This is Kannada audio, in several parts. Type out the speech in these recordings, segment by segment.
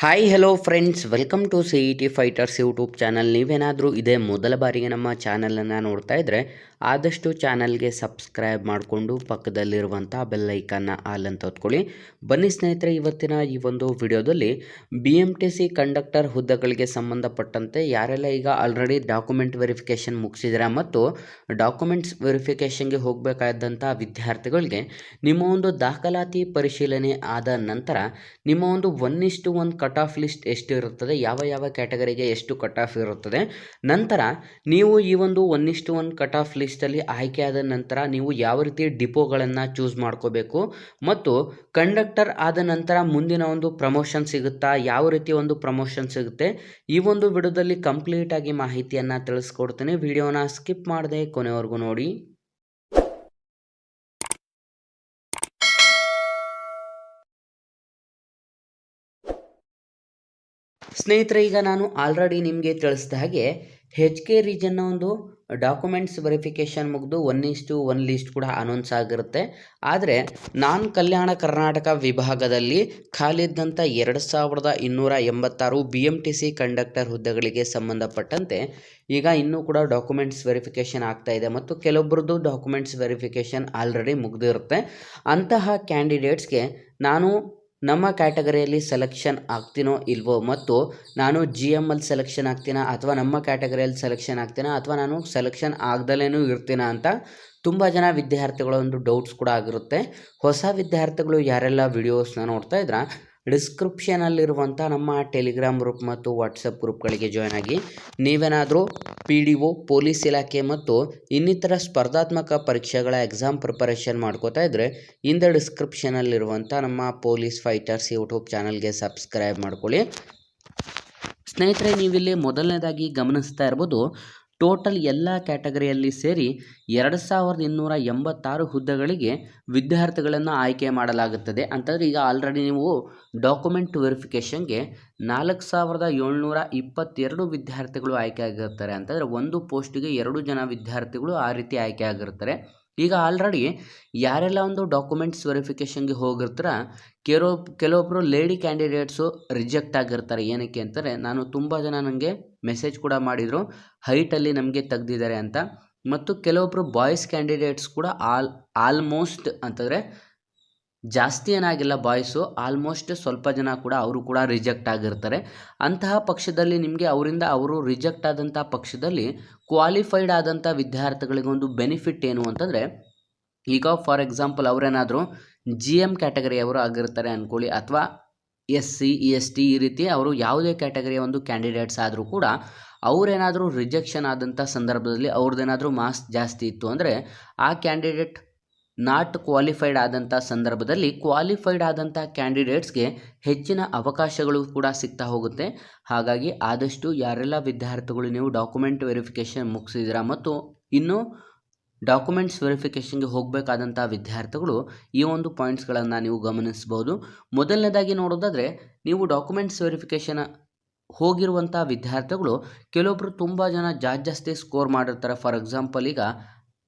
Hi hello friends welcome to C E T fighters YouTube channel ನೀವೇನಾದರೂ ಇದೇ ಮೊದಲ ಬಾರಿಗೆ ನಮ್ಮ ಚಾನಲನ್ನು ನೋಡ್ತಾ ಇದ್ದರೆ ಆದಷ್ಟು ಚಾನಲ್ಗೆ ಸಬ್ಸ್ಕ್ರೈಬ್ ಮಾಡಿಕೊಂಡು ಪಕ್ಕದಲ್ಲಿರುವಂಥ ಬೆಲ್ಲೈಕನ್ನ ಆಲ್ ಅಂತ ಹೊತ್ಕೊಳ್ಳಿ. ಬನ್ನಿ ಸ್ನೇಹಿತರೆ, ಇವತ್ತಿನ ಈ ಒಂದು ವಿಡಿಯೋದಲ್ಲಿ B M T C conductor ಹುದ್ದೆಗಳಿಗೆ ಸಂಬಂಧಪಟ್ಟಂತೆ ಯಾರೆಲ್ಲ ಈಗ ಆಲ್ರೆಡಿ ಡಾಕ್ಯುಮೆಂಟ್ ವೆರಿಫಿಕೇಷನ್ ಮುಗಿಸಿದ್ರೆ ಮತ್ತು ಡಾಕ್ಯುಮೆಂಟ್ಸ್ ವೆರಿಫಿಕೇಷನ್ಗೆ ಹೋಗಬೇಕಾದಂಥ ವಿದ್ಯಾರ್ಥಿಗಳಿಗೆ ನಿಮ್ಮ ಒಂದು ದಾಖಲಾತಿ ಪರಿಶೀಲನೆ ಆದ ನಂತರ ನಿಮ್ಮ ಒಂದು ಒನ್ ಇಷ್ಟು ಒಂದು ಕಟ್ ಆಫ್ ಲಿಸ್ಟ್ ಎಷ್ಟು ಇರುತ್ತದೆ ಯಾವ ಯಾವ ಕ್ಯಾಟಗರಿಗೆ ಎಷ್ಟು ಕಟ್ ಆಫ್ ಇರುತ್ತದೆ, ನಂತರ ನೀವು ಈ ಒಂದು ಒನ್ ಇಷ್ಟು ಒನ್ ಕಟ್ ಆಫ್ ಲಿಸ್ಟಲ್ಲಿ ಆದ ನಂತರ ನೀವು ಯಾವ ರೀತಿ ಡಿಪೋಗಳನ್ನು ಚೂಸ್ ಮಾಡ್ಕೋಬೇಕು ಮತ್ತು ಕಂಡಕ್ಟರ್ ಆದ ನಂತರ ಮುಂದಿನ ಒಂದು ಪ್ರಮೋಷನ್ ಸಿಗುತ್ತಾ, ಯಾವ ರೀತಿ ಒಂದು ಪ್ರಮೋಷನ್ ಸಿಗುತ್ತೆ, ಈ ಒಂದು ವಿಡಿಯೋದಲ್ಲಿ ಕಂಪ್ಲೀಟ್ ಆಗಿ ಮಾಹಿತಿಯನ್ನು ತಿಳಿಸ್ಕೊಡ್ತೀನಿ. ವಿಡಿಯೋನ ಸ್ಕಿಪ್ ಮಾಡದೆ ಕೊನೆವರೆಗೂ ನೋಡಿ. ಸ್ನೇಹಿತರೆ, ಈಗ ನಾನು ಆಲ್ರೆಡಿ ನಿಮಗೆ ತಿಳಿಸಿದ ಹಾಗೆ ಹೆಚ್ ಕೆ ರೀಜನ್ನ ಒಂದು ಡಾಕ್ಯುಮೆಂಟ್ಸ್ ವೆರಿಫಿಕೇಷನ್ ಮುಗಿದು one is to one list ಕೂಡ ಅನೌನ್ಸ್ ಆಗಿರುತ್ತೆ. ಆದರೆ ನಾನ್ ಕಲ್ಯಾಣ ಕರ್ನಾಟಕ ವಿಭಾಗದಲ್ಲಿ ಖಾಲಿದ್ದಂಥ ಎರಡು ಸಾವಿರದ ಇನ್ನೂರ ಎಂಬತ್ತಾರು B M T C conductor ಹುದ್ದೆಗಳಿಗೆ ಸಂಬಂಧಪಟ್ಟಂತೆ ಈಗ ಇನ್ನೂ ಕೂಡ ಡಾಕ್ಯುಮೆಂಟ್ಸ್ ವೆರಿಫಿಕೇಷನ್ ಆಗ್ತಾ ಇದೆ ಮತ್ತು ಕೆಲವೊಬ್ಬರದ್ದು ಡಾಕ್ಯುಮೆಂಟ್ಸ್ ವೆರಿಫಿಕೇಷನ್ ಆಲ್ರೆಡಿ ಮುಗಿದಿರುತ್ತೆ. ಅಂತಹ ಕ್ಯಾಂಡಿಡೇಟ್ಸ್ಗೆ ನಾನು ನಮ್ಮ ಕ್ಯಾಟಗರಿಯಲ್ಲಿ ಸೆಲೆಕ್ಷನ್ ಆಗ್ತೀನೋ ಇಲ್ವೋ ಮತ್ತು ನಾನು ಜಿ ಎಂ ಅಲ್ಲಿ ಸೆಲೆಕ್ಷನ್ ಆಗ್ತೀನಾ ಅಥವಾ ನಮ್ಮ ಕ್ಯಾಟಗರಿಯಲ್ಲಿ ಸೆಲೆಕ್ಷನ್ ಆಗ್ತೀನಾ ಅಥವಾ ನಾನು ಸೆಲೆಕ್ಷನ್ ಆಗ್ದಲೇನೂ ಇರ್ತೀನ ಅಂತ ತುಂಬ ಜನ ವಿದ್ಯಾರ್ಥಿಗಳ ಒಂದು ಡೌಟ್ಸ್ ಕೂಡ ಆಗಿರುತ್ತೆ. ಹೊಸ ವಿದ್ಯಾರ್ಥಿಗಳು ಯಾರೆಲ್ಲ ವಿಡಿಯೋಸ್ನ ನೋಡ್ತಾ ಇದ್ರ ಡಿಸ್ಕ್ರಿಪ್ಷನಲ್ಲಿರುವಂಥ ನಮ್ಮ ಟೆಲಿಗ್ರಾಮ್ ಗ್ರೂಪ್ ಮತ್ತು ವಾಟ್ಸಪ್ ಗ್ರೂಪ್ಗಳಿಗೆ ಜಾಯ್ನ್ ಆಗಿ ನೀವೇನಾದರೂ ಪಿ ಡಿ ಒ, ಪೊಲೀಸ್ ಇಲಾಖೆ ಮತ್ತು ಇನ್ನಿತರ ಸ್ಪರ್ಧಾತ್ಮಕ ಪರೀಕ್ಷೆಗಳ ಎಕ್ಸಾಮ್ ಪ್ರಿಪರೇಷನ್ ಮಾಡ್ಕೋತಾ ಇದ್ದರೆ ಇಂದ ಡಿಸ್ಕ್ರಿಪ್ಷನಲ್ಲಿರುವಂಥ ನಮ್ಮ ಪೊಲೀಸ್ ಫೈಟರ್ಸ್ ಯೂಟ್ಯೂಬ್ ಚಾನಲ್ಗೆ ಸಬ್ಸ್ಕ್ರೈಬ್ ಮಾಡ್ಕೊಳ್ಳಿ. ಸ್ನೇಹಿತರೆ, ನೀವಿಲ್ಲಿ ಮೊದಲನೇದಾಗಿ ಗಮನಿಸ್ತಾ ಇರ್ಬೋದು ಟೋಟಲ್ ಎಲ್ಲ ಕ್ಯಾಟಗರಿಯಲ್ಲಿ ಸೇರಿ ಎರಡು ಸಾವಿರದ ಇನ್ನೂರ ಎಂಬತ್ತಾರು ಹುದ್ದೆಗಳಿಗೆ ವಿದ್ಯಾರ್ಥಿಗಳನ್ನು ಆಯ್ಕೆ ಮಾಡಲಾಗುತ್ತದೆ. ಅಂತಂದರೆ ಈಗ ಆಲ್ರೆಡಿ ನೀವು ಡಾಕ್ಯುಮೆಂಟ್ ವೆರಿಫಿಕೇಷನ್ಗೆ ನಾಲ್ಕು ಸಾವಿರದ ಏಳ್ನೂರ ಇಪ್ಪತ್ತೆರಡು ವಿದ್ಯಾರ್ಥಿಗಳು ಆಯ್ಕೆ ಆಗಿರ್ತಾರೆ ಅಂತಂದರೆ ಒಂದು ಪೋಸ್ಟಿಗೆ ಎರಡು ಜನ ವಿದ್ಯಾರ್ಥಿಗಳು ಆ ರೀತಿ ಆಯ್ಕೆ ಆಗಿರ್ತಾರೆ ಈಗ ಆಲ್ರೆಡಿ ಯಾರೆಲ್ಲ ಒಂದು ಡಾಕ್ಯುಮೆಂಟ್ಸ್ ವೆರಿಫಿಕೇಷನ್ಗೆ ಹೋಗಿರ್ತಾರ ಕೆಲವು ಕೆಲವೊಬ್ಬರು ಲೇಡಿ ಕ್ಯಾಂಡಿಡೇಟ್ಸು ರಿಜೆಕ್ಟ್ ಆಗಿರ್ತಾರೆ. ಏನಕ್ಕೆ ಅಂತಾರೆ ನಾನು ತುಂಬ ಜನ ನನಗೆ ಮೆಸೇಜ್ ಕೂಡ ಮಾಡಿದರು. ಹೈಟಲ್ಲಿ ನಮಗೆ ತೆಗ್ದಿದ್ದಾರೆ ಅಂತ. ಮತ್ತು ಕೆಲವೊಬ್ಬರು ಬಾಯ್ಸ್ ಕ್ಯಾಂಡಿಡೇಟ್ಸ್ ಕೂಡ ಆಲ್ ಆಲ್ಮೋಸ್ಟ್ ಅಂತಂದರೆ ಜಾಸ್ತಿ ಏನಾಗಿಲ್ಲ ಬಾಯ್ಸು ಆಲ್ಮೋಸ್ಟ್ ಸ್ವಲ್ಪ ಜನ ಕೂಡ ಅವರು ಕೂಡ ರಿಜೆಕ್ಟ್ ಆಗಿರ್ತಾರೆ. ಅಂತಹ ಪಕ್ಷದಲ್ಲಿ ನಿಮಗೆ ಅವರಿಂದ ಅವರು ರಿಜೆಕ್ಟ್ ಆದಂಥ ಪಕ್ಷದಲ್ಲಿ ಕ್ವಾಲಿಫೈಡ್ ಆದಂಥ ವಿದ್ಯಾರ್ಥಿಗಳಿಗೊಂದು ಬೆನಿಫಿಟ್ ಏನು ಅಂತಂದರೆ, ಈಗ ಫಾರ್ ಎಕ್ಸಾಂಪಲ್ ಅವರೇನಾದರೂ ಜಿ ಎಂ ಕ್ಯಾಟಗರಿಯವರು ಆಗಿರ್ತಾರೆ ಅಂದ್ಕೊಳ್ಳಿ ಅಥವಾ ಎಸ್ ಸಿ ಎಸ್ ಟಿ ಈ ರೀತಿ ಅವರು ಯಾವುದೇ ಕ್ಯಾಟಗರಿಯ ಒಂದು ಕ್ಯಾಂಡಿಡೇಟ್ಸ್ ಆದರೂ ಕೂಡ ಅವರೇನಾದರೂ ರಿಜೆಕ್ಷನ್ ಆದಂಥ ಸಂದರ್ಭದಲ್ಲಿ ಅವ್ರದ್ದೇನಾದರೂ ಮಾರ್ಕ್ಸ್ ಜಾಸ್ತಿ ಇತ್ತು ಅಂದರೆ ಆ ಕ್ಯಾಂಡಿಡೇಟ್ ನಾಟ್ ಕ್ವಾಲಿಫೈಡ್ ಆದಂಥ ಸಂದರ್ಭದಲ್ಲಿ ಕ್ವಾಲಿಫೈಡ್ ಆದಂಥ ಕ್ಯಾಂಡಿಡೇಟ್ಸ್ಗೆ ಹೆಚ್ಚಿನ ಅವಕಾಶಗಳು ಕೂಡ ಸಿಗ್ತಾ ಹೋಗುತ್ತೆ. ಹಾಗಾಗಿ ಆದಷ್ಟು ಯಾರೆಲ್ಲ ವಿದ್ಯಾರ್ಥಿಗಳು ನೀವು ಡಾಕ್ಯುಮೆಂಟ್ ವೆರಿಫಿಕೇಷನ್ ಮುಗಿಸಿದ್ದೀರಾ ಮತ್ತು ಇನ್ನು ಡಾಕ್ಯುಮೆಂಟ್ಸ್ ವೆರಿಫಿಕೇಷನ್ಗೆ ಹೋಗಬೇಕಾದಂಥ ವಿದ್ಯಾರ್ಥಿಗಳು ಈ ಒಂದು ಪಾಯಿಂಟ್ಸ್ಗಳನ್ನು ನೀವು ಗಮನಿಸ್ಬೋದು. ಮೊದಲನೇದಾಗಿ ನೋಡೋದಾದರೆ, ನೀವು ಡಾಕ್ಯುಮೆಂಟ್ಸ್ ವೆರಿಫಿಕೇಷನ್ ಹೋಗಿರುವಂಥ ವಿದ್ಯಾರ್ಥಿಗಳು ಕೆಲವೊಬ್ಬರು ತುಂಬ ಜನ ಜಾಸ್ತಿ ಜಾಸ್ತಿ ಸ್ಕೋರ್ ಮಾಡಿರ್ತಾರೆ. ಫಾರ್ ಎಕ್ಸಾಂಪಲ್, ಈಗ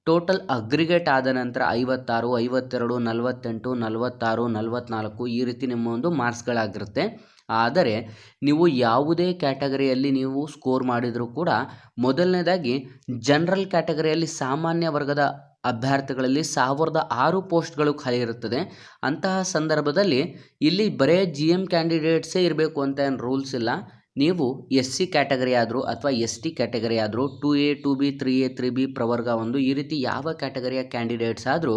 ಟೋಟಲ್ ಅಗ್ರಿಗೇಟ್ ಆದ ನಂತರ ಐವತ್ತಾರು, ಐವತ್ತೆರಡು, ನಲವತ್ತೆಂಟು, ನಲವತ್ತಾರು ನಲವತ್ತ್ನಾಲ್ಕು ಈ ರೀತಿ ನಿಮ್ಮ ಒಂದು ಮಾರ್ಕ್ಸ್ಗಳಾಗಿರುತ್ತೆ. ಆದರೆ ನೀವು ಯಾವುದೇ ಕ್ಯಾಟಗರಿಯಲ್ಲಿ ನೀವು ಸ್ಕೋರ್ ಮಾಡಿದರೂ ಕೂಡ ಮೊದಲನೇದಾಗಿ ಜನರಲ್ ಕ್ಯಾಟಗರಿಯಲ್ಲಿ ಸಾಮಾನ್ಯ ವರ್ಗದ ಅಭ್ಯರ್ಥಿಗಳಲ್ಲಿ ಸಾವಿರದ ಆರು ಪೋಸ್ಟ್ಗಳು ಖಾಲಿ ಇರುತ್ತದೆ. ಅಂತಹ ಸಂದರ್ಭದಲ್ಲಿ ಇಲ್ಲಿ ಬರೇ ಜಿ ಎಂ ಕ್ಯಾಂಡಿಡೇಟ್ಸೇ ಇರಬೇಕು ಅಂತ ಏನು ರೂಲ್ಸ್ ಇಲ್ಲ. ನೀವು ಎಸ್ ಸಿ ಕ್ಯಾಟಗರಿ ಆದರೂ ಅಥವಾ ಎಸ್ ಟಿ ಕ್ಯಾಟಗರಿ ಆದರೂ two A, two B, three A, three B ಪ್ರವರ್ಗ ಒಂದು ಈ ರೀತಿ ಯಾವ ಕ್ಯಾಟಗರಿಯ ಕ್ಯಾಂಡಿಡೇಟ್ಸ್ ಆದರೂ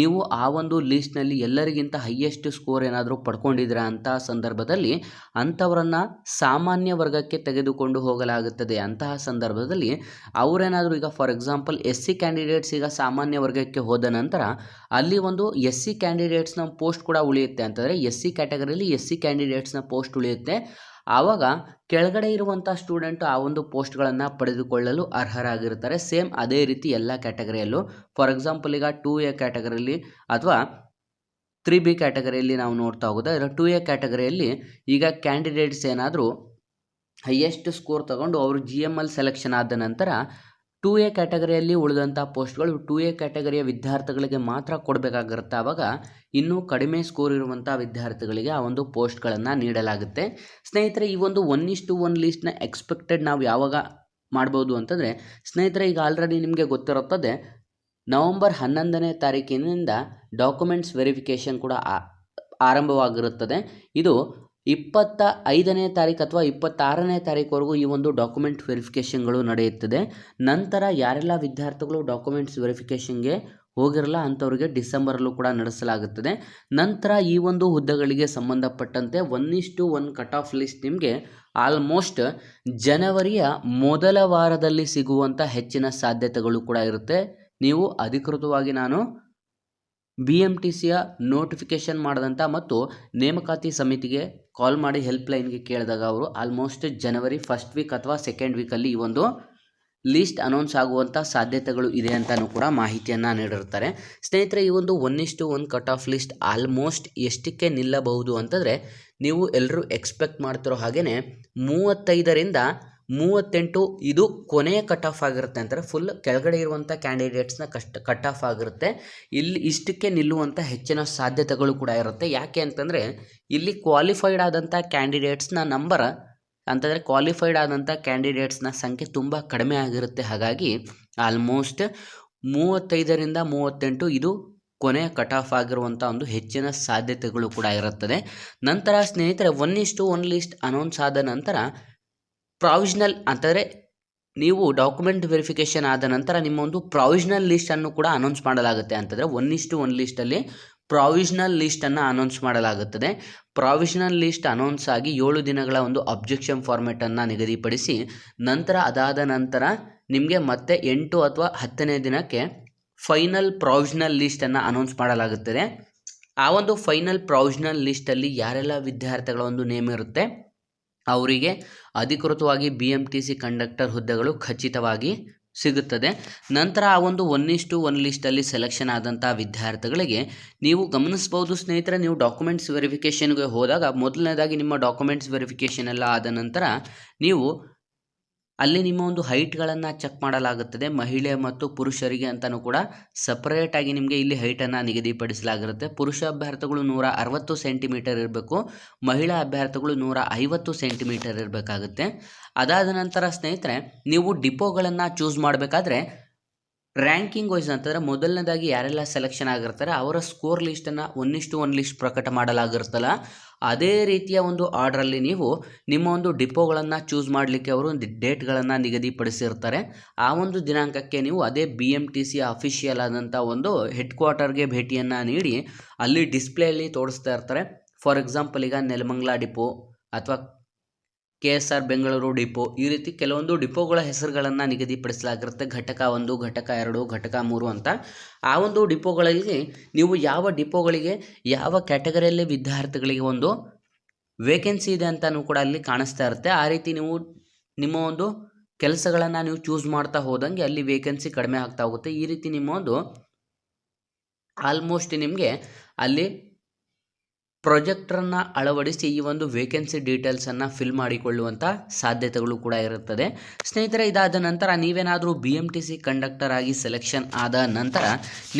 ನೀವು ಆ ಒಂದು ಲೀಸ್ಟ್ನಲ್ಲಿ ಎಲ್ಲರಿಗಿಂತ ಹೈಯೆಸ್ಟ್ ಸ್ಕೋರ್ ಏನಾದರೂ ಪಡ್ಕೊಂಡಿದ್ದೀರಾ ಅಂತ ಸಂದರ್ಭದಲ್ಲಿ ಅಂಥವರನ್ನು ಸಾಮಾನ್ಯ ವರ್ಗಕ್ಕೆ ತೆಗೆದುಕೊಂಡು ಹೋಗಲಾಗುತ್ತದೆ. ಅಂತಹ ಸಂದರ್ಭದಲ್ಲಿ ಅವರೇನಾದರೂ ಈಗ for example S C candidates ಈಗ ಸಾಮಾನ್ಯ ವರ್ಗಕ್ಕೆ ಹೋದ ನಂತರ ಅಲ್ಲಿ ಒಂದು ಎಸ್ ಸಿ ಕ್ಯಾಂಡಿಡೇಟ್ಸ್ನ ಪೋಸ್ಟ್ ಕೂಡ ಉಳಿಯುತ್ತೆ. ಅಂತಂದರೆ ಎಸ್ ಸಿ ಕ್ಯಾಟಗರಿಯಲ್ಲಿ ಎಸ್ ಸಿ ಕ್ಯಾಂಡಿಡೇಟ್ಸ್ನ ಪೋಸ್ಟ್ ಉಳಿಯುತ್ತೆ. ಆವಾಗ ಕೆಳಗಡೆ ಇರುವಂಥ ಸ್ಟೂಡೆಂಟು ಆ ಒಂದು ಪೋಸ್ಟ್ಗಳನ್ನು ಪಡೆದುಕೊಳ್ಳಲು ಅರ್ಹರಾಗಿರ್ತಾರೆ ಸೇಮ್ ಅದೇ ರೀತಿ ಎಲ್ಲ ಕ್ಯಾಟಗರಿಯಲ್ಲೂ ಫಾರ್ ಎಕ್ಸಾಂಪಲ್ ಈಗ ಟೂ ಎ ಕ್ಯಾಟಗರಿಯಲ್ಲಿ ಅಥವಾ ತ್ರೀ ಬಿ ಕ್ಯಾಟಗರಿಯಲ್ಲಿ ನಾವು ನೋಡ್ತಾ ಹೋಗೋದಾದ್ರೆ ಟೂ ಎ ಕ್ಯಾಟಗರಿಯಲ್ಲಿ ಈಗ ಕ್ಯಾಂಡಿಡೇಟ್ಸ್ ಏನಾದರೂ ಹೈಯೆಸ್ಟ್ ಸ್ಕೋರ್ ತಗೊಂಡು ಅವರು ಜಿ ಎಂ ಎಲ್ ಸೆಲೆಕ್ಷನ್ ಆದ ನಂತರ ಟು ಎ ಕ್ಯಾಟಗರಿಯಲ್ಲಿ ಉಳಿದಂಥ ಪೋಸ್ಟ್ಗಳು ಟು ಎ ಕ್ಯಾಟಗರಿಯ ವಿದ್ಯಾರ್ಥಿಗಳಿಗೆ ಮಾತ್ರ ಕೊಡಬೇಕಾಗಿರುತ್ತೆ. ಆವಾಗ ಇನ್ನೂ ಕಡಿಮೆ ಸ್ಕೋರ್ ಇರುವಂಥ ವಿದ್ಯಾರ್ಥಿಗಳಿಗೆ ಆ ಒಂದು ಪೋಸ್ಟ್ಗಳನ್ನು ನೀಡಲಾಗುತ್ತೆ. ಸ್ನೇಹಿತರೆ, ಈ ಒಂದು ಒನ್ ಇಸ್ ಟು ಒನ್ ಲೀಸ್ಟ್ನ ಎಕ್ಸ್ಪೆಕ್ಟೆಡ್ ನಾವು ಯಾವಾಗ ಮಾಡ್ಬೋದು ಅಂತಂದರೆ, ಸ್ನೇಹಿತರೆ, ಈಗ ಆಲ್ರೆಡಿ ನಿಮಗೆ ಗೊತ್ತಿರುತ್ತದೆ, ನವಂಬರ್ ಹನ್ನೊಂದನೇ ತಾರೀಕಿನಿಂದ ಡಾಕ್ಯುಮೆಂಟ್ಸ್ ವೆರಿಫಿಕೇಷನ್ ಕೂಡ ಆರಂಭವಾಗಿರುತ್ತದೆ. ಇದು ಇಪ್ಪತ್ತ ಐದನೇ ತಾರೀಕು ಅಥವಾ ಇಪ್ಪತ್ತಾರನೇ ತಾರೀಕುವರೆಗೂ ಈ ಒಂದು ಡಾಕ್ಯುಮೆಂಟ್ ವೆರಿಫಿಕೇಷನ್ಗಳು ನಡೆಯುತ್ತದೆ. ನಂತರ ಯಾರೆಲ್ಲ ವಿದ್ಯಾರ್ಥಿಗಳು ಡಾಕ್ಯುಮೆಂಟ್ಸ್ ವೆರಿಫಿಕೇಷನ್ಗೆ ಹೋಗಿರಲ್ಲ ಅಂಥವ್ರಿಗೆ ಡಿಸೆಂಬರಲ್ಲೂ ಕೂಡ ನಡೆಸಲಾಗುತ್ತದೆ. ನಂತರ ಈ ಒಂದು ಹುದ್ದೆಗಳಿಗೆ ಸಂಬಂಧಪಟ್ಟಂತೆ ಒನ್ ಇಷ್ಟು ಒನ್ ಕಟ್ ಆಫ್ ಲಿಸ್ಟ್ ನಿಮಗೆ ಆಲ್ಮೋಸ್ಟ್ ಜನವರಿಯ ಮೊದಲ ವಾರದಲ್ಲಿ ಸಿಗುವಂಥ ಹೆಚ್ಚಿನ ಸಾಧ್ಯತೆಗಳು ಕೂಡ ಇರುತ್ತೆ. ನೀವು ಅಧಿಕೃತವಾಗಿ ನಾನು ಬಿ ಎಂ ಟಿ ಸಿಯ ನೋಟಿಫಿಕೇಷನ್ ಮಾಡಿದಂಥ ಮತ್ತು ನೇಮಕಾತಿ ಸಮಿತಿಗೆ ಕಾಲ್ ಮಾಡಿ ಹೆಲ್ಪ್ಲೈನ್ಗೆ ಕೇಳಿದಾಗ ಅವರು ಆಲ್ಮೋಸ್ಟ್ ಜನವರಿ ಫಸ್ಟ್ ವೀಕ್ ಅಥವಾ ಸೆಕೆಂಡ್ ವೀಕಲ್ಲಿ ಈ ಒಂದು ಲೀಸ್ಟ್ ಅನೌನ್ಸ್ ಆಗುವಂಥ ಸಾಧ್ಯತೆಗಳು ಇದೆ ಅಂತಲೂ ಕೂಡ ಮಾಹಿತಿಯನ್ನು ನೀಡಿರ್ತಾರೆ ಸ್ನೇಹಿತರೆ, ಈ ಒಂದು ಒನ್ ಇಷ್ಟು one cut off list almost ಎಷ್ಟಕ್ಕೆ ನಿಲ್ಲಬಹುದು ಅಂತಂದರೆ ನೀವು ಎಲ್ಲರೂ ಎಕ್ಸ್ಪೆಕ್ಟ್ ಮಾಡ್ತಿರೋ ಹಾಗೆಯೇ ಮೂವತ್ತೈದರಿಂದ ಮೂವತ್ತೆಂಟು ಇದು ಕೊನೆಯ ಕಟ್ ಆಫ್ ಆಗಿರುತ್ತೆ ಅಂತಾರೆ ಫುಲ್ ಕೆಳಗಡೆ ಇರುವಂಥ ಕ್ಯಾಂಡಿಡೇಟ್ಸ್ನ ಕಷ್ಟ ಕಟ್ ಆಫ್ ಆಗಿರುತ್ತೆ. ಇಲ್ಲಿ ಇಷ್ಟಕ್ಕೆ ನಿಲ್ಲುವಂಥ ಹೆಚ್ಚಿನ ಸಾಧ್ಯತೆಗಳು ಕೂಡ ಇರುತ್ತೆ. ಯಾಕೆ ಅಂತಂದರೆ ಇಲ್ಲಿ ಕ್ವಾಲಿಫೈಡ್ ಆದಂಥ ಕ್ಯಾಂಡಿಡೇಟ್ಸ್ನ ನಂಬರ್ ಅಂತಂದರೆ ಕ್ವಾಲಿಫೈಡ್ ಆದಂಥ ಕ್ಯಾಂಡಿಡೇಟ್ಸ್ನ ಸಂಖ್ಯೆ ತುಂಬ ಕಡಿಮೆ ಆಗಿರುತ್ತೆ. ಹಾಗಾಗಿ ಆಲ್ಮೋಸ್ಟ್ ಮೂವತ್ತೈದರಿಂದ ಮೂವತ್ತೆಂಟು ಇದು ಕೊನೆಯ ಕಟ್ ಆಫ್ ಆಗಿರುವಂಥ ಒಂದು ಹೆಚ್ಚಿನ ಸಾಧ್ಯತೆಗಳು ಕೂಡ ಇರುತ್ತದೆ. ನಂತರ ಸ್ನೇಹಿತರೆ ಒನ್ ಇಷ್ಟು ಒನ್ ಲಿಸ್ಟ್ ಅನೌನ್ಸ್ ಆದ ನಂತರ ಪ್ರಾವಿಷನಲ್ ಅಂತಂದರೆ ನೀವು ಡಾಕ್ಯುಮೆಂಟ್ ವೆರಿಫಿಕೇಷನ್ ಆದ ನಂತರ ನಿಮ್ಮ ಒಂದು ಪ್ರಾವಿಷನಲ್ ಲಿಸ್ಟನ್ನು ಕೂಡ ಅನೌನ್ಸ್ ಮಾಡಲಾಗುತ್ತೆ ಅಂತಂದರೆ ಒನ್ ಇಷ್ಟು ಒನ್ ಲಿಸ್ಟಲ್ಲಿ ಪ್ರಾವಿಷನಲ್ ಲಿಸ್ಟನ್ನು ಅನೌನ್ಸ್ ಮಾಡಲಾಗುತ್ತದೆ. ಪ್ರಾವಿಷನಲ್ ಲಿಸ್ಟ್ ಅನೌನ್ಸ್ ಆಗಿ ಏಳು ದಿನಗಳ ಒಂದು ಅಬ್ಜೆಕ್ಷನ್ ಫಾರ್ಮೆಟನ್ನು ನಿಗದಿಪಡಿಸಿ ನಂತರ ಅದಾದ ನಂತರ ನಿಮಗೆ ಮತ್ತೆ ಎಂಟು ಅಥವಾ ಹತ್ತನೇ ದಿನಕ್ಕೆ ಫೈನಲ್ ಪ್ರಾವಿಷನಲ್ ಲಿಸ್ಟನ್ನು ಅನೌನ್ಸ್ ಮಾಡಲಾಗುತ್ತದೆ. ಆ ಒಂದು ಫೈನಲ್ ಪ್ರಾವಿಷನಲ್ ಲಿಸ್ಟಲ್ಲಿ ಯಾರೆಲ್ಲ ವಿದ್ಯಾರ್ಥಿಗಳ ಒಂದು ನೇಮ್ ಇರುತ್ತೆ? ಅವರಿಗೆ ಅಧಿಕೃತವಾಗಿ B M T C conductor ಹುದ್ದೆಗಳು ಖಚಿತವಾಗಿ ಸಿಗುತ್ತದೆ. ನಂತರ ಆ ಒಂದು ಒನ್ ಇಷ್ಟು ಒನ್ ಲಿಸ್ಟಲ್ಲಿ ಸೆಲೆಕ್ಷನ್ ಆದಂಥ ವಿದ್ಯಾರ್ಥಿಗಳಿಗೆ ನೀವು ಗಮನಿಸ್ಬೋದು ಸ್ನೇಹಿತರೆ, ನೀವು ಡಾಕ್ಯುಮೆಂಟ್ಸ್ ವೆರಿಫಿಕೇಷನ್ಗೆ ಹೋದಾಗ ಮೊದಲನೇದಾಗಿ ನಿಮ್ಮ ಡಾಕ್ಯುಮೆಂಟ್ಸ್ ವೆರಿಫಿಕೇಷನ್ ಎಲ್ಲ ಆದ ನಂತರ ನೀವು ಅಲ್ಲಿ ನಿಮ್ಮ ಒಂದು ಹೈಟ್ಗಳನ್ನು ಚೆಕ್ ಮಾಡಲಾಗುತ್ತದೆ. ಮಹಿಳೆ ಮತ್ತು ಪುರುಷರಿಗೆ ಅಂತಲೂ ಕೂಡ ಸಪ್ರೇಟಾಗಿ ನಿಮಗೆ ಇಲ್ಲಿ ಹೈಟನ್ನು ನಿಗದಿಪಡಿಸಲಾಗಿರುತ್ತೆ. ಪುರುಷ ಅಭ್ಯರ್ಥಿಗಳು ನೂರ ಅರವತ್ತು ಸೆಂಟಿಮೀಟರ್ ಇರಬೇಕು. ಮಹಿಳಾ ಅಭ್ಯರ್ಥಿಗಳು ನೂರ ಐವತ್ತು ಸೆಂಟಿಮೀಟರ್ ಇರಬೇಕಾಗುತ್ತೆ. ಅದಾದ ನಂತರ ಸ್ನೇಹಿತರೆ, ನೀವು ಡಿಪೋಗಳನ್ನು ಚೂಸ್ ಮಾಡಬೇಕಾದ್ರೆ ರ್ಯಾಂಕಿಂಗ್ ವೈಸ್ ಅಂತಂದರೆ ಮೊದಲನೇದಾಗಿ ಯಾರೆಲ್ಲ ಸೆಲೆಕ್ಷನ್ ಆಗಿರ್ತಾರೆ, ಅವರ ಸ್ಕೋರ್ ಲಿಸ್ಟನ್ನು ಒನ್ನಿಷ್ಟು ಒನ್ ಲಿಸ್ಟ್ ಪ್ರಕಟ ಮಾಡಲಾಗಿರುತ್ತಲ್ಲ, ಅದೇ ರೀತಿಯ ಒಂದು ಆರ್ಡ್ರಲ್ಲಿ ನೀವು ನಿಮ್ಮ ಒಂದು ಡಿಪೋಗಳನ್ನು ಚೂಸ್ ಮಾಡಲಿಕ್ಕೆ ಅವರು ಒಂದು ಡೇಟ್ಗಳನ್ನು ನಿಗದಿಪಡಿಸಿರ್ತಾರೆ. ಆ ಒಂದು ದಿನಾಂಕಕ್ಕೆ ನೀವು ಅದೇ B M T C official ಆದಂಥ ಒಂದು ಹೆಡ್ ಕ್ವಾರ್ಟರ್ಗೆ ಭೇಟಿಯನ್ನು ನೀಡಿ, ಅಲ್ಲಿ ಡಿಸ್ಪ್ಲೇಯಲ್ಲಿ ತೋರಿಸ್ತಾ ಇರ್ತಾರೆ. ಫಾರ್ ಎಕ್ಸಾಂಪಲ್ ಈಗ ನೆಲಮಂಗ್ಲ ಡಿಪೋ ಅಥವಾ K S R Bengaluru depot. ಈ ರೀತಿ ಕೆಲವೊಂದು ಡಿಪೋಗಳ ಹೆಸರುಗಳನ್ನು ನಿಗದಿಪಡಿಸಲಾಗಿರುತ್ತೆ. ಘಟಕ ಒಂದು, ಘಟಕ ಎರಡು, ಘಟಕ ಮೂರು ಅಂತ. ಆ ಒಂದು ಡಿಪೋಗಳಲ್ಲಿ ನೀವು ಯಾವ ಡಿಪೋಗಳಿಗೆ, ಯಾವ ಕ್ಯಾಟಗರಿಯಲ್ಲಿ ವಿದ್ಯಾರ್ಥಿಗಳಿಗೆ ಒಂದು ವೇಕೆನ್ಸಿ ಇದೆ ಅಂತಲೂ ಕೂಡ ಅಲ್ಲಿ ಕಾಣಿಸ್ತಾ ಇರುತ್ತೆ. ಆ ರೀತಿ ನೀವು ನಿಮ್ಮ ಒಂದು ಕೆಲಸಗಳನ್ನು ನೀವು ಚೂಸ್ ಮಾಡ್ತಾ ಹೋದಂಗೆ ಅಲ್ಲಿ ವೇಕೆನ್ಸಿ ಕಡಿಮೆ ಆಗ್ತಾ ಹೋಗುತ್ತೆ. ಈ ರೀತಿ ನಿಮ್ಮ ಒಂದು ಆಲ್ಮೋಸ್ಟ್ ನಿಮಗೆ ಅಲ್ಲಿ ಪ್ರೊಜೆಕ್ಟ್ರನ್ನು ಅಳವಡಿಸಿ ಈ ಒಂದು ವೇಕೆನ್ಸಿ ಡೀಟೇಲ್ಸನ್ನು ಫಿಲ್ ಮಾಡಿಕೊಳ್ಳುವಂಥ ಸಾಧ್ಯತೆಗಳು ಕೂಡ ಇರುತ್ತದೆ. ಸ್ನೇಹಿತರೆ, ಇದಾದ ನಂತರ ನೀವೇನಾದರೂ B M T C conductor ಆಗಿ ಸೆಲೆಕ್ಷನ್ ಆದ ನಂತರ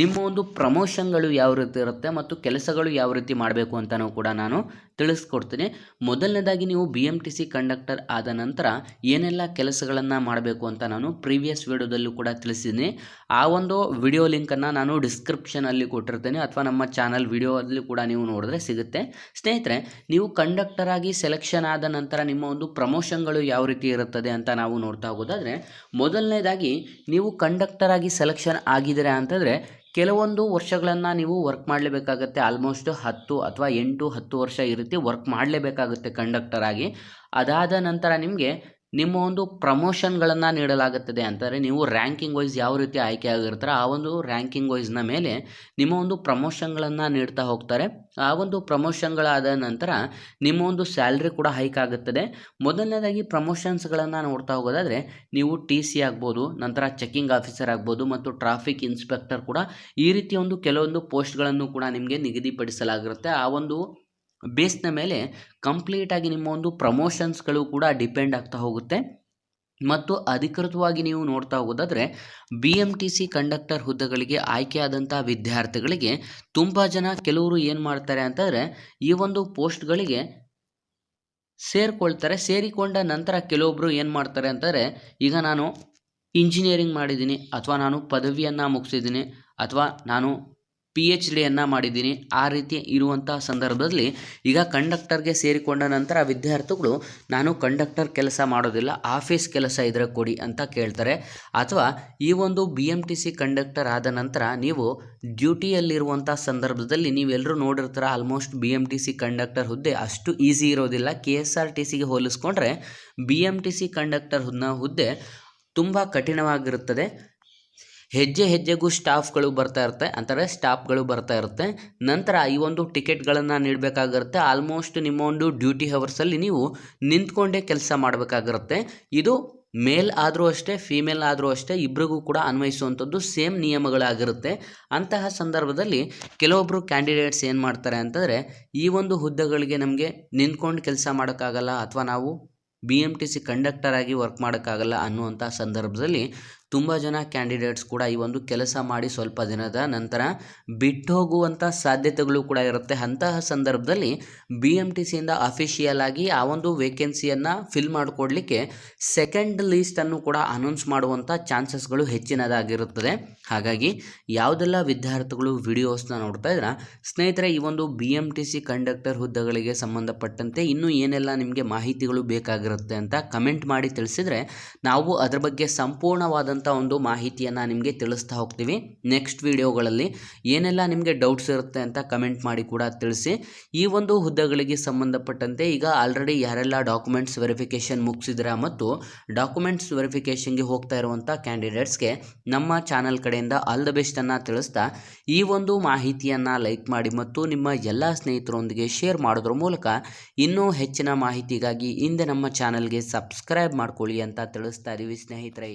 ನಿಮ್ಮ ಒಂದು ಪ್ರಮೋಷನ್ಗಳು ಯಾವ ರೀತಿ ಇರುತ್ತೆ ಮತ್ತು ಕೆಲಸಗಳು ಯಾವ ರೀತಿ ಮಾಡಬೇಕು ಅಂತಲೂ ಕೂಡ ನಾನು ತಿಳಿಸ್ಕೊಡ್ತೀನಿ. ಮೊದಲನೇದಾಗಿ ನೀವು B M T C conductor ಆದ ನಂತರ ಏನೆಲ್ಲ ಕೆಲಸಗಳನ್ನು ಮಾಡಬೇಕು ಅಂತ ನಾನು ಪ್ರೀವಿಯಸ್ ವಿಡಿಯೋದಲ್ಲೂ ಕೂಡ ತಿಳಿಸಿದ್ದೀನಿ. ಆ ಒಂದು ವಿಡಿಯೋ ಲಿಂಕನ್ನು ನಾನು ಡಿಸ್ಕ್ರಿಪ್ಷನಲ್ಲಿ ಕೊಟ್ಟಿರ್ತೇನೆ ಅಥವಾ ನಮ್ಮ ಚಾನಲ್ ವಿಡಿಯೋದಲ್ಲಿ ಕೂಡ ನೀವು ನೋಡಿದ್ರೆ ಸಿಗುತ್ತೆ. ಸ್ನೇಹಿತರೆ, ನೀವು ಕಂಡಕ್ಟರ್ ಆಗಿ ಸೆಲೆಕ್ಷನ್ ಆದ ನಂತರ ನಿಮ್ಮ ಒಂದು ಪ್ರಮೋಷನ್ಗಳು ಯಾವ ರೀತಿ ಇರುತ್ತದೆ ಅಂತ ನಾವು ನೋಡ್ತಾ ಹೋಗೋದಾದರೆ, ಮೊದಲನೇದಾಗಿ ನೀವು ಕಂಡಕ್ಟರ್ ಆಗಿ ಸೆಲೆಕ್ಷನ್ ಆಗಿದ್ದೀರಾ ಅಂತಂದರೆ ಕೆಲವೊಂದು ವರ್ಷಗಳನ್ನು ನೀವು ವರ್ಕ್ ಮಾಡಲೇಬೇಕಾಗತ್ತೆ. ಆಲ್ಮೋಸ್ಟ್ ಹತ್ತು ಅಥವಾ ಎಂಟು ಹತ್ತು ವರ್ಷ ಈ ರೀತಿ ವರ್ಕ್ ಮಾಡಲೇಬೇಕಾಗುತ್ತೆ ಕಂಡಕ್ಟರ್ ಆಗಿ. ಅದಾದ ನಂತರ ನಿಮಗೆ ನಿಮ್ಮ ಒಂದು ಪ್ರಮೋಷನ್ಗಳನ್ನು ನೀಡಲಾಗುತ್ತದೆ ಅಂತಾರೆ. ನೀವು ರ್ಯಾಂಕಿಂಗ್ ವೈಸ್ ಯಾವ ರೀತಿ ಆಯ್ಕೆ ಆಗಿರ್ತಾರೆ, ಆ ಒಂದು ರ್ಯಾಂಕಿಂಗ್ ವೈಸ್ನ ಮೇಲೆ ನಿಮ್ಮ ಒಂದು ಪ್ರಮೋಷನ್ಗಳನ್ನು ನೀಡ್ತಾ ಹೋಗ್ತಾರೆ. ಆ ಒಂದು ಪ್ರಮೋಷನ್ಗಳಾದ ನಂತರ ನಿಮ್ಮ ಒಂದು ಸ್ಯಾಲ್ರಿ ಕೂಡ ಹೈಕ್ ಆಗುತ್ತದೆ. ಮೊದಲನೇದಾಗಿ ಪ್ರಮೋಷನ್ಸ್ಗಳನ್ನು ನೋಡ್ತಾ ಹೋಗೋದಾದರೆ, ನೀವು ಟಿ ಸಿ ಆಗ್ಬೋದು, ನಂತರ ಚೆಕಿಂಗ್ ಆಫೀಸರ್ ಆಗ್ಬೋದು ಮತ್ತು ಟ್ರಾಫಿಕ್ ಇನ್ಸ್ಪೆಕ್ಟರ್ ಕೂಡ ಈ ರೀತಿಯ ಒಂದು ಕೆಲವೊಂದು ಪೋಸ್ಟ್ಗಳನ್ನು ಕೂಡ ನಿಮಗೆ ನಿಗದಿಪಡಿಸಲಾಗಿರುತ್ತೆ. ಆ ಒಂದು ಬೇಸ್ನ ಮೇಲೆ ಕಂಪ್ಲೀಟಾಗಿ ನಿಮ್ಮ ಒಂದು ಪ್ರಮೋಷನ್ಸ್ಗಳು ಕೂಡ ಡಿಪೆಂಡ್ ಆಗ್ತಾ ಹೋಗುತ್ತೆ. ಮತ್ತು ಅಧಿಕೃತವಾಗಿ ನೀವು ನೋಡ್ತಾ ಹೋಗೋದಾದರೆ B M T C conductor ಹುದ್ದೆಗಳಿಗೆ ಆಯ್ಕೆಯಾದಂಥ ವಿದ್ಯಾರ್ಥಿಗಳಿಗೆ ತುಂಬ ಜನ ಕೆಲವರು ಏನು ಮಾಡ್ತಾರೆ ಅಂತಂದರೆ, ಈ ಒಂದು ಪೋಸ್ಟ್ಗಳಿಗೆ ಸೇರಿಕೊಳ್ತಾರೆ. ಸೇರಿಕೊಂಡ ನಂತರ ಕೆಲವೊಬ್ಬರು ಏನು ಮಾಡ್ತಾರೆ ಅಂತಂದರೆ, ಈಗ ನಾನು ಇಂಜಿನಿಯರಿಂಗ್ ಮಾಡಿದ್ದೀನಿ, ಅಥವಾ ನಾನು ಪದವಿಯನ್ನು ಮುಗಿಸಿದ್ದೀನಿ, ಅಥವಾ ನಾನು ಪಿ ಎಚ್ ಡಿಯನ್ನು ಮಾಡಿದ್ದೀನಿ. ಆ ರೀತಿ ಇರುವಂಥ ಸಂದರ್ಭದಲ್ಲಿ ಈಗ ಕಂಡಕ್ಟರ್ಗೆ ಸೇರಿಕೊಂಡ ನಂತರ ವಿದ್ಯಾರ್ಥಿಗಳು, ನಾನು ಕಂಡಕ್ಟರ್ ಕೆಲಸ ಮಾಡೋದಿಲ್ಲ ಆಫೀಸ್ ಕೆಲಸ ಇದ್ರೆ ಕೊಡಿ ಅಂತ ಕೇಳ್ತಾರೆ. ಅಥವಾ, ಈ ಒಂದು B M T C conductor ಆದ ನಂತರ ನೀವು ಡ್ಯೂಟಿಯಲ್ಲಿರುವಂಥ ಸಂದರ್ಭದಲ್ಲಿ ನೀವೆಲ್ಲರೂ ನೋಡಿರ್ತೀರ almost B M T C conductor ಹುದ್ದೆ ಅಷ್ಟು ಈಸಿ ಇರೋದಿಲ್ಲ. ಕೆ ಎಸ್ ಆರ್ ಟಿ ಸಿಗೆ ಹೋಲಿಸ್ಕೊಂಡ್ರೆ B M T C conductor ಹುದ್ದೆ ತುಂಬ ಕಠಿಣವಾಗಿರುತ್ತದೆ. ಹೆಜ್ಜೆ ಹೆಜ್ಜೆಗೂ ಸ್ಟಾಫ್ಗಳು ಬರ್ತಾ ಇರುತ್ತೆ. ಅಂತಾರೆ ಸ್ಟಾಫ್ಗಳು ಬರ್ತಾ ಇರುತ್ತೆ. ನಂತರ ಈ ಒಂದು ಟಿಕೆಟ್ಗಳನ್ನು ನೀಡಬೇಕಾಗಿರುತ್ತೆ. ಆಲ್ಮೋಸ್ಟ್ ನಿಮ್ಮ ಒಂದು ಡ್ಯೂಟಿ ಹವರ್ಸಲ್ಲಿ ನೀವು ನಿಂತ್ಕೊಂಡೇ ಕೆಲಸ ಮಾಡಬೇಕಾಗಿರುತ್ತೆ. ಇದು ಮೇಲ್ ಆದರೂ ಅಷ್ಟೇ, ಫೀಮೇಲ್ ಆದರೂ ಅಷ್ಟೇ ಇಬ್ಬರಿಗೂ ಕೂಡ ಅನ್ವಯಿಸುವಂಥದ್ದು ಸೇಮ್ ನಿಯಮಗಳಾಗಿರುತ್ತೆ. ಅಂತಹ ಸಂದರ್ಭದಲ್ಲಿ ಕೆಲವೊಬ್ಬರು ಕ್ಯಾಂಡಿಡೇಟ್ಸ್ ಏನು ಮಾಡ್ತಾರೆ ಅಂತಂದರೆ, ಈ ಒಂದು ಹುದ್ದೆಗಳಿಗೆ ನಮಗೆ ನಿಂತ್ಕೊಂಡು ಕೆಲಸ ಮಾಡೋಕ್ಕಾಗಲ್ಲ, ಅಥವಾ ನಾವು B M T C conductor ಆಗಿ ವರ್ಕ್ ಮಾಡೋಕ್ಕಾಗಲ್ಲ ಅನ್ನುವಂಥ ಸಂದರ್ಭದಲ್ಲಿ ತುಂಬ ಜನ ಕ್ಯಾಂಡಿಡೇಟ್ಸ್ ಕೂಡ ಈ ಒಂದು ಕೆಲಸ ಮಾಡಿ ಸ್ವಲ್ಪ ದಿನದ ನಂತರ ಬಿಟ್ಟು ಹೋಗುವಂಥ ಸಾಧ್ಯತೆಗಳು ಕೂಡ ಇರುತ್ತೆ. ಅಂತಹ ಸಂದರ್ಭದಲ್ಲಿ ಬಿ ಎಂ ಟಿ ಸಿಯಿಂದ ಅಫಿಷಿಯಲ್ ಆಗಿ ಆ ಒಂದು ವೇಕೆನ್ಸಿಯನ್ನು ಫಿಲ್ ಮಾಡಿಕೊಡ್ಲಿಕ್ಕೆ ಸೆಕೆಂಡ್ ಲೀಸ್ಟನ್ನು ಕೂಡ ಅನೌನ್ಸ್ ಮಾಡುವಂಥ ಚಾನ್ಸಸ್ಗಳು ಹೆಚ್ಚಿನದಾಗಿರುತ್ತದೆ. ಹಾಗಾಗಿ ಯಾವುದೆಲ್ಲ ವಿದ್ಯಾರ್ಥಿಗಳು ವಿಡಿಯೋಸ್ನ ನೋಡ್ತಾ ಇದ್ರೆ, ಸ್ನೇಹಿತರೆ ಈ ಒಂದು B M T C conductor ಹುದ್ದೆಗಳಿಗೆ ಸಂಬಂಧಪಟ್ಟಂತೆ ಇನ್ನೂ ಏನೆಲ್ಲ ನಿಮಗೆ ಮಾಹಿತಿಗಳು ಬೇಕಾಗಿರುತ್ತೆ ಅಂತ ಕಮೆಂಟ್ ಮಾಡಿ ತಿಳಿಸಿದರೆ ನಾವು ಅದರ ಬಗ್ಗೆ ಸಂಪೂರ್ಣವಾದಂಥ ಒಂದು ಮಾಹಿತಿಯನ್ನು ನಿಮಗೆ ತಿಳಿಸ್ತಾ ಹೋಗ್ತೀವಿ. ನೆಕ್ಸ್ಟ್ ವಿಡಿಯೋಗಳಲ್ಲಿ ಏನೆಲ್ಲ ನಿಮಗೆ ಡೌಟ್ಸ್ ಇರುತ್ತೆ ಅಂತ ಕಮೆಂಟ್ ಮಾಡಿ ಕೂಡ ತಿಳಿಸಿ. ಈ ಒಂದು ಹುದ್ದೆಗಳಿಗೆ ಸಂಬಂಧಪಟ್ಟಂತೆ ಈಗ ಆಲ್ರೆಡಿ ಯಾರೆಲ್ಲ ಡಾಕ್ಯುಮೆಂಟ್ಸ್ ವೆರಿಫಿಕೇಷನ್ ಮುಗಿಸಿದ್ರ ಮತ್ತು ಡಾಕ್ಯುಮೆಂಟ್ಸ್ ವೆರಿಫಿಕೇಷನ್ಗೆ ಹೋಗ್ತಾ ಇರುವಂಥ ಕ್ಯಾಂಡಿಡೇಟ್ಸ್ಗೆ ನಮ್ಮ ಚಾನಲ್ ಕಡೆಯಿಂದ ಆಲ್ ದ ಬೆಸ್ಟನ್ನು ತಿಳಿಸ್ತಾ ಈ ಒಂದು ಮಾಹಿತಿಯನ್ನು ಲೈಕ್ ಮಾಡಿ ಮತ್ತು ನಿಮ್ಮ ಎಲ್ಲ ಸ್ನೇಹಿತರೊಂದಿಗೆ ಶೇರ್ ಮಾಡೋದ್ರ ಮೂಲಕ ಇನ್ನೂ ಹೆಚ್ಚಿನ ಮಾಹಿತಿಗಾಗಿ ಹಿಂದೆ ನಮ್ಮ ಚಾನಲ್ಗೆ ಸಬ್ಸ್ಕ್ರೈಬ್ ಮಾಡ್ಕೊಳ್ಳಿ ಅಂತ ತಿಳಿಸ್ತಾ ಇದ್ದೀವಿ ಸ್ನೇಹಿತರೆ.